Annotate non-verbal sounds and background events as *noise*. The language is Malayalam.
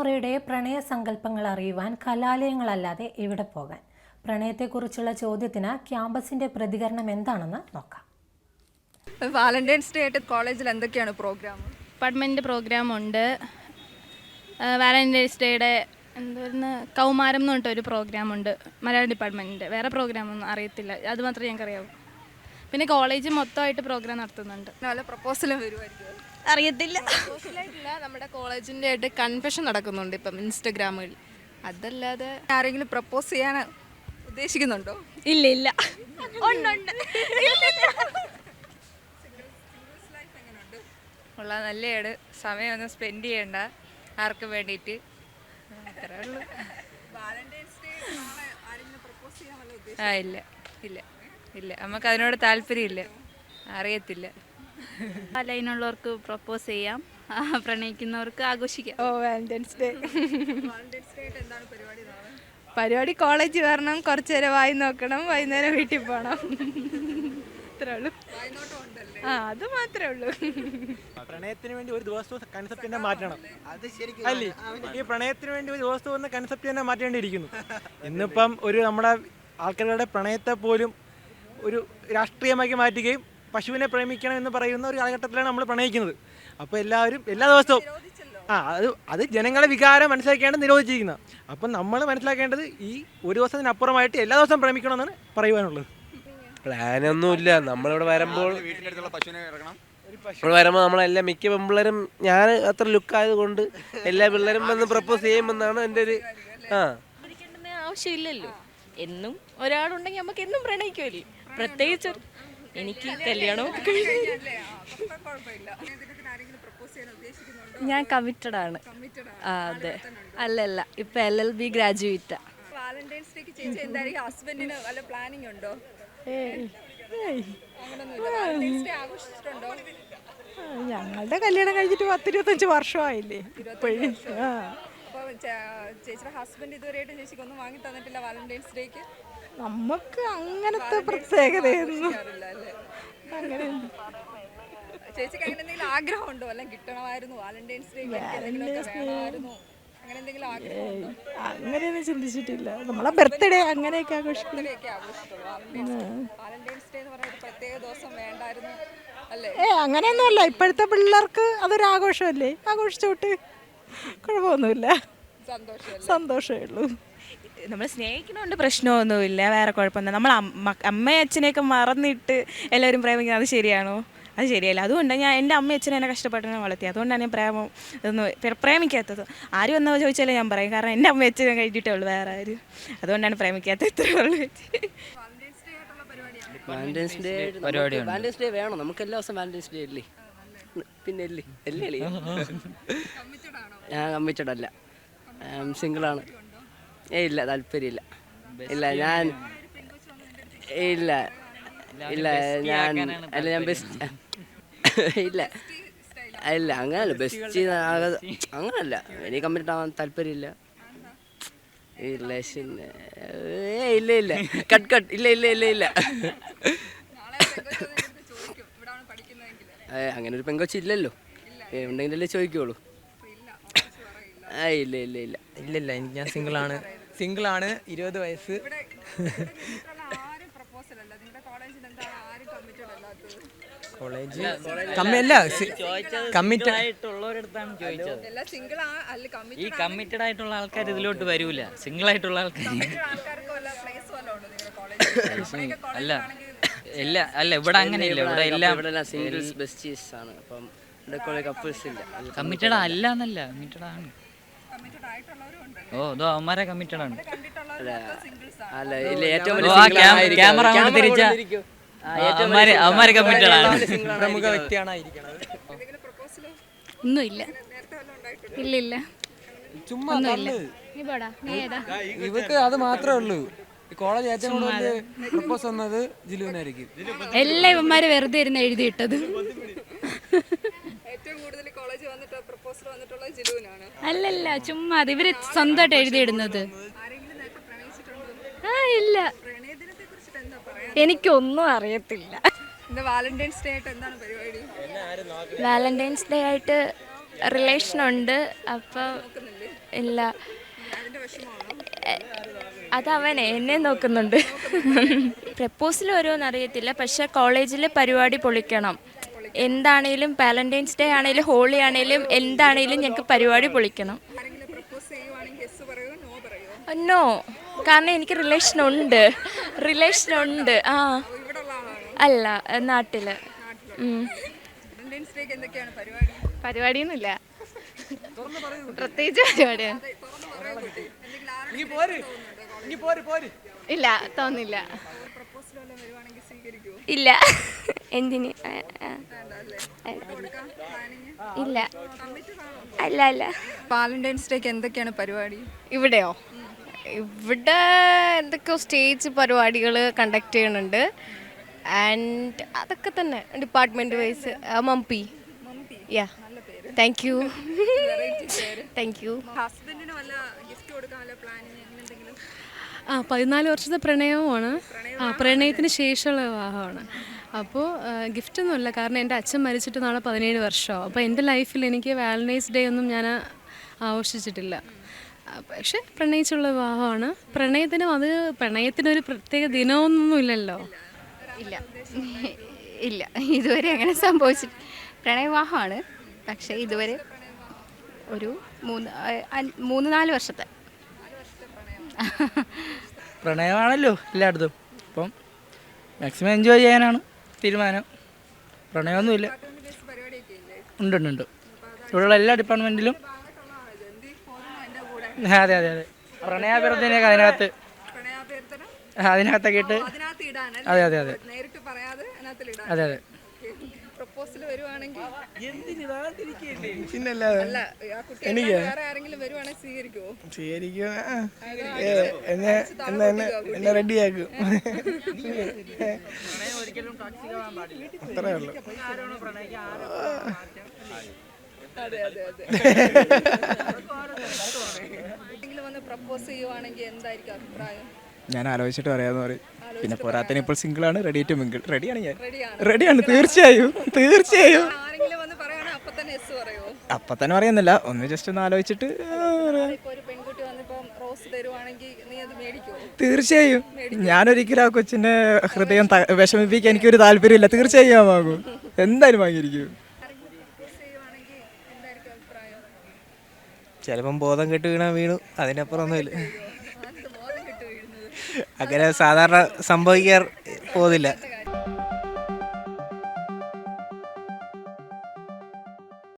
യുവതലമുറയുടെ പ്രണയ സങ്കല്പങ്ങൾ അറിയുവാൻ കലാലയങ്ങളല്ലാതെ എവിടെ പോകാൻ? പ്രണയത്തെക്കുറിച്ചുള്ള ചോദ്യത്തിന് ക്യാമ്പസിന്റെ പ്രതികരണം എന്താണെന്ന് നോക്കാം. വാലന്റൈൻസ് ഡേ ആയിട്ട് കോളേജിൽ എന്തൊക്കെയാണ് പ്രോഗ്രാം? ഡിപ്പാർട്ട്മെന്റ് പ്രോഗ്രാം ഉണ്ട്. വാലന്റൈൻസ് ഡേയുടെ എന്തായിരുന്നു കൗമാരം എന്ന് പറഞ്ഞിട്ട് ഒരു പ്രോഗ്രാം ഉണ്ട്. മലയാളം ഡിപ്പാർട്ട്മെന്റിന്റെ വേറെ പ്രോഗ്രാം ഒന്നും അറിയത്തില്ല. അത് മാത്രമേ ഞങ്ങൾക്ക് അറിയാവൂ പിന്നെ കോളേജ് മൊത്തമായിട്ട് പ്രോഗ്രാം നടത്തുന്നുണ്ട്. നല്ല പ്രപ്പോസലും വരുമായിരിക്കും. അറിയത്തില്ല. ഇല്ല നമ്മുടെ കോളേജിന്റെ ആയിട്ട് കൺഫെഷൻ നടക്കുന്നുണ്ട് ഇപ്പം ഇൻസ്റ്റഗ്രാമിൽ. അതല്ലാതെ ആരെങ്കിലും പ്രപ്പോസ് ചെയ്യാൻ ഉദ്ദേശിക്കുന്നുണ്ടോ? ഇല്ല ഇല്ല. ഉണ്ടുണ്ട് ഉള്ള നല്ലതാണ് സമയമൊന്നും സ്പെൻഡ് ചെയ്യണ്ട. ആർക്കും വേണ്ടിയിട്ട്. അത്രേ ഉള്ളൂ. ആ ഇല്ല ഇല്ല ഇല്ല. നമുക്ക് അതിനോട് താല്പര്യമില്ല. അറിയത്തില്ല. ലൈനുള്ളവർക്ക് പ്രപ്പോസ് ചെയ്യാം. പ്രണയിക്കുന്നവർക്ക് ആഘോഷിക്കാം. ഓ വാലന്റൈൻസ് ഡേ പരിപാടി കോളേജ് വരണം കുറച്ചു നേരം വായി നോക്കണം വൈകുന്നേരം വീട്ടിൽ പോകണം അത്രേ ഉള്ളൂ. ആ അത് മാത്രമേ ഉള്ളൂ. പ്രണയത്തിന് വേണ്ടി ഒരു ദിവസവും കൺസെപ്റ്റ് തന്നെ മാറ്റണം. അല്ലേ? ഈ പ്രണയത്തിന് വേണ്ടി ഒരു ദിവസം വന്ന കൺസെപ്റ്റ് തന്നെ മാറ്റേണ്ടിയിരിക്കുന്നു. ഇന്നിപ്പം ഒരു നമ്മുടെ ആൾക്കാരുടെ പ്രണയത്തെ പോലും ഒരു രാഷ്ട്രീയമാക്കി മാറ്റുകയും പശുവിനെ പ്രേമിക്കണം എന്ന് പറയുന്ന ഒരു കാലഘട്ടത്തിലാണ് നമ്മൾ പ്രണയിക്കുന്നത്. അപ്പോൾ എല്ലാവരും എല്ലാ ദിവസവും ആ അത് അത് ജനങ്ങളെ വികാരം മനസ്സിലാക്കിയാണ് നിരോധിച്ചിരിക്കുന്നത്. അപ്പം നമ്മൾ മനസ്സിലാക്കേണ്ടത് ഈ ഒരു ദിവസത്തിനപ്പുറമായിട്ട് എല്ലാ ദിവസവും പ്രേമിക്കണമെന്നാണ് പറയുവാനുള്ളത്. പ്ലാനൊന്നുമില്ല. നമ്മളിവിടെ വരുമ്പോൾ ഇവിടെ വരുമ്പോൾ നമ്മളെല്ലാം മിക്ക പെമ്പിള്ളേരും ഞാൻ അത്ര ലുക്ക് ആയതുകൊണ്ട് എല്ലാ പിള്ളേരും വന്ന് പ്രപ്പോസ് ചെയ്യുമെന്നാണ് എന്റെ ഒരു ആ. ആവശ്യമില്ലല്ലോ. എന്നും ഒരാളുണ്ടെങ്കിൽ നമുക്ക് എന്നും പ്രണയിക്കുമല്ലേ പ്രത്യേകിച്ച് എനിക്ക് കല്യാണമൊക്കെ കഴിഞ്ഞു. ഞാൻ കമ്മിറ്റഡ് ആണ്. ആ അതെ. അല്ലല്ല ഇപ്പൊ L L B graduate Valentine's ഡേക്ക് ചേച്ചി എന്തായിരിക്കും ഹസ്ബൻഡിന് വല്ല പ്ലാനിങ് ഉണ്ടോ? അങ്ങനൊന്നുമില്ല. വാലന്റൈൻസ് ഡേ ആഘോഷിച്ചിട്ടുണ്ടോ? ഞങ്ങളുടെ കല്യാണം കഴിഞ്ഞിട്ട് പത്തിരുപത്തഞ്ച് വർഷമായില്ലേ ഇപ്പോഴും. ചേച്ചിയുടെ ഹസ്ബൻഡ് ഇതുവരെയായിട്ട് ചേച്ചിക്ക് ഒന്നും വാങ്ങി തന്നിട്ടില്ല വാലന്റൈൻസ് ഡേക്ക് നമുക്ക് അങ്ങനത്തെ പ്രത്യേകതയൊന്നും അങ്ങനെ ചേച്ചിക്ക് അങ്ങനെ എന്തെങ്കിലും ആഗ്രഹം കിട്ടണമായിരുന്നു? വാലന്റൈൻസ് അങ്ങനെ എന്തെങ്കിലും അങ്ങനെയൊന്നും ചിന്തിച്ചിട്ടില്ല. നമ്മളെ ബർത്ത്ഡേ അങ്ങനെയൊക്കെ ആഘോഷിക്കും. വാലന്റൈൻസ് വാലന്റൈൻസ് ഡേ എന്ന് പറഞ്ഞ പ്രത്യേക ദിവസം വേണ്ടായിരുന്നു ഏ അങ്ങനെയൊന്നുമല്ല. ഇപ്പോഴത്തെ പിള്ളേർക്ക് അതൊരു ആഘോഷമല്ലേ? ആഘോഷിച്ചോട്ട്. കുഴപ്പമൊന്നുമില്ല. സന്തോഷം സന്തോഷമേ ഉള്ളൂ. നമ്മൾ സ്നേഹിക്കുന്നതുകൊണ്ട് പ്രശ്നമൊന്നുമില്ല വേറെ കുഴപ്പമൊന്നും നമ്മൾ അമ്മ അമ്മയും അച്ഛനെയൊക്കെ മറന്നിട്ട് എല്ലാവരും പ്രേമിക്കുന്നത് അത് ശരിയാണോ? അത് ശരിയല്ല. അതുകൊണ്ട് ഞാൻ എന്റെ അമ്മയും അച്ഛനെ എന്നെ കഷ്ടപ്പെട്ടാണ് വളർത്തി. അതുകൊണ്ടാണ് ഞാൻ പ്രേമം ഇതൊന്നും പ്ര- പ്രേമിക്കാത്തത്. ആരും എന്നോ ചോദിച്ചാലേ ഞാൻ പറയും. കാരണം എന്റെ അമ്മയും അച്ഛനെ കഴിഞ്ഞിട്ടേ ഉള്ളൂ വേറെ ആരും. അതുകൊണ്ടാണ് പ്രേമിക്കാത്തത് ഇത്രേ ഉള്ളൂ. വാലന്റൈൻസ് ഡേ വാലന്റൈൻസ് ഡേ വേണം. നമുക്ക് എല്ലാ ദിവസം വാലന്റൈൻസ് ഡേ അല്ലേ? പിന്നെ അല്ലേ? അല്ലേ *laughs* ഞാൻ കമ്മിച്ചടല്ല സിംഗിളാണ്. സിംഗിൾ ആണ് ഏ ഇല്ല താല്പര്യമില്ല. ഇല്ല ഞാൻ ഇല്ല ഇല്ല ഞാൻ അല്ല ഞാൻ ബെസ്റ്റ് ഇല്ല. ഇല്ല അങ്ങനല്ല. ബെസ്റ്റ് അങ്ങനല്ല. എനിക്ക് കമ്പനിട്ടാൻ ആവാൻ താല്പര്യമില്ല. ഈ റിലേഷൻ ഏ ഇല്ല ഇല്ല. Cut cut. ഇല്ല ഇല്ല ഇല്ല ഇല്ല. അങ്ങനെ ഒരു പെങ്കൊച്ചി ഇല്ലല്ലോ. ഉണ്ടെങ്കിലല്ലേ ചോദിക്കുള്ളൂ. ഇല്ല ഇല്ല ഇല്ല ഇല്ല. ഇല്ല ഇല്ല. ഞാൻ സിംഗിളാണ് സിംഗിളാണ് ഇരുപത് വയസ്സ്. ആരും പ്രപ്പോസൽ അല്ല. നിങ്ങളുടെ കോളേജിൽ എന്താണ് ആരും കമ്മിറ്റഡ് അല്ലാത്തത്? കോളേജ് കമ്മിയല്ല കമ്മിറ്റ് ആയിട്ടുള്ളവരടുത്താണ് ചോദിച്ചത് എല്ലാം സിംഗിൾ അല്ല ഈ കമ്മിറ്റഡ് കമ്മിറ്റഡ് ആയിട്ടുള്ള ആൾക്കാർ ഇതിലോട്ട് വരൂല. സിംഗിൾ ആയിട്ടുള്ള ആൾക്കാർ അല്ല ഇല്ല അല്ല ഇവിടെ അങ്ങനെയില്ല. ഇവിടെ എല്ലാം ഇവിടെ സിംഗിൾസ് ബെസ്റ്റീസ് ആണ്. അപ്പം ഇവിടെ കുറെ കപ്പിൾസ് ഇല്ല. കമ്മിറ്റഡ് അല്ല എന്നല്ല കമ്മിറ്റഡ് ആണ്. കമ്മിറ്റഡ് ഓ ഇതോ അവന്മാരെ കമ്മിറ്റഡ് ആണ്. ആണ് അല്ല ഇല്ല ഏറ്റവും വലിയ single ആയിരിക്കും. ക്യാമറ അങ്ങോട്ട് തിരിച്ചാ. കൊണ്ടിരിക്കും. ആ, ആ, ഏറ്റവും അവന്മാര്- വലിയ അവന്മാര് single. ആണ്. വലിയ single ആണ് പ്രമുഖ വ്യക്തിയാണ് ഇരിക്കുന്നത് എന്തെങ്കിലും പ്രപ്പോസൽ ഒന്നുമില്ല. നേരത്തെ വല്ലതും ഉണ്ടായിട്ടുണ്ടോ? ഇല്ല ഇല്ല ചുമ്മാ തള്ളു. നീ പോടാ നീ ഏതാ? ഇവക്ക് അത് മാത്രമേ ഉള്ളൂ. ഈ കോളേജ് ഏറ്റവും കൂടുതൽ പ്രപ്പോസ് വന്നത് ജിലുവിനായിരിക്കും. എല്ലാ ഇവന്മാര് വെറുതെ ഇരുന്ന് എഴുതിയിട്ടത്. കോളേജ് വന്നിട്ട് പ്രപ്പോസൽ വന്നിട്ടുള്ളത് ജിലുവിനാണ്. അല്ലല്ല ചുമ്മാ അത് ഇവർ സ്വന്തമായിട്ട് എഴുതിയിടുന്നത്. ആ ഇല്ല. എനിക്കൊന്നും അറിയത്തില്ല. ഇന്ന് വാലന്റൈൻസ് ഡേ ആയിട്ട് എന്താണ് പരിപാടി? വാലന്റൈൻസ് ഡേ ആയിട്ട് റിലേഷൻ ഉണ്ട്. അപ്പോൾ ഇല്ല. അതവനെ എന്നെ നോക്കുന്നുണ്ട്. പ്രപ്പോസൽ ഓരോന്നറിയത്തില്ല പക്ഷെ കോളേജിലെ പരിപാടി പൊളിക്കണം. എന്താണേലും വാലന്റൈൻസ് ഡേ ആണേലും ഹോളി ആണേലും എന്താണേലും ഞങ്ങൾക്ക് പരിപാടി പൊളിക്കണം. നോ പറയോ നോ കാരണം എനിക്ക് റിലേഷൻ ഉണ്ട്. റിലേഷൻ ഉണ്ട്. ആ. അല്ല നാട്ടിൽ. പരിപാടിയൊന്നുമില്ല. പ്രത്യേകിച്ച് പരിപാടിയാണ്. ഇല്ല തോന്നില്ല ഇല്ല. എന്തിന്? ഇല്ല. അല്ല അല്ല. വാലന്റൈൻസ് ഡേക്ക് എന്തൊക്കെയാണ് പരിപാടി? ഇവിടെയോ? ഇവിടെ എന്തൊക്കെയോ സ്റ്റേജ് പരിപാടികൾ കണ്ടക്ട് ചെയ്യുന്നുണ്ട്. ആൻഡ് അതൊക്കെ തന്നെ department wise മംപി yeah thank you thank you ആ പതിനാല് വർഷത്തെ പ്രണയമാണ് ആ പ്രണയത്തിന് ശേഷമുള്ള വിവാഹമാണ്. അപ്പോൾ ഗിഫ്റ്റൊന്നുമില്ല. കാരണം എന്റെ അച്ഛൻ മരിച്ചിട്ട് നാളെ പതിനേഴ് വർഷമോ അപ്പോൾ എന്റെ ലൈഫിൽ എനിക്ക് വാലന്റൈൻസ് ഡേ ഒന്നും ഞാൻ ആഘോഷിച്ചിട്ടില്ല. പക്ഷേ പ്രണയിച്ചുള്ള വിവാഹമാണ്. പ്രണയത്തിനും അത് പ്രണയത്തിനൊരു പ്രത്യേക ദിനമൊന്നുമില്ലല്ലോ ഇല്ല. ഇല്ല. ഇതുവരെ അങ്ങനെ സംഭവിച്ചിട്ട് പ്രണയവിവാഹമാണ്. പക്ഷേ ഇതുവരെ ഒരു മൂന്ന് മൂന്ന് നാല് വർഷത്തെ. പ്രണയമാണല്ലോ എല്ലായിടത്തും. അപ്പം മാക്സിമം എൻജോയ് ചെയ്യാനാണ്. തീരുമാനം. പ്രണയമൊന്നുമില്ല. ഉണ്ട് ഉണ്ട് ഉണ്ട്. ഇവിടെയുള്ള എല്ലാ ഡിപ്പാർട്ട്മെന്റിലും അതെ അതെ അതെ. പ്രണയാഭ്യർത്ഥനയൊക്കെ അതിനകത്ത്. അതിനകത്തൊക്കെ ഇട്ട് അതെ അതെ അതെ. അതെ അതെ. പ്രപ്പോസൽ വരുവാണെങ്കിൽ പിന്നല്ലാതെ അല്ല ആ കുട്ടി എനിക്ക് വേറെ ആരെങ്കിലും വരുവാണെങ്കിൽ സ്വീകരിക്കുമോ ശരിക്കും ആ. ഏ, എന്നെ എന്നെ എന്നെ എന്നെ റെഡിയാക്കും. അത്രേ ഉള്ളൂ. അതെ അതെ അതെ. ആരെങ്കിലും വന്ന് പ്രപ്പോസ് ചെയ്യുവാണെങ്കിൽ എന്തായിരിക്കും അഭിപ്രായം? ഞാൻ ആലോചിച്ചിട്ട് പറയാന്ന് പറയും. പിന്നെ പോരാത്തതിന് ഇപ്പോൾ സിംഗിൾ ആണ് റെഡി ടു മിങ്കിൾ റെഡിയാണ് ഞാൻ. റെഡിയാണ് റെഡിയാണ് തീർച്ചയായും തീർച്ചയായും. ആരെങ്കിലും വന്ന് പറയുവാണെങ്കിൽ അപ്പൊ തന്നെ എസ് പറയുമോ അപ്പൊ തന്നെ പറയുന്നില്ല. ഒന്ന് ജസ്റ്റ് ഒന്ന് ആലോചിച്ചിട്ട് തീർച്ചയായും. ഞാനൊരിക്കലും ആ കൊച്ചിന്റെ ഹൃദയം വിഷമിപ്പിക്കാൻ എനിക്കൊരു താല്പര്യമില്ല. തീർച്ചയായും ഞാൻ വാങ്ങും എന്തായാലും വാങ്ങിയിരിക്കും. ചിലപ്പം ബോധം കെട്ട് വീണാ വീണു. അതിനപ്പുറം ഒന്നുമില്ല. അങ്ങനെ സാധാരണ സംഭവിക്കാർ പോകുന്നില്ല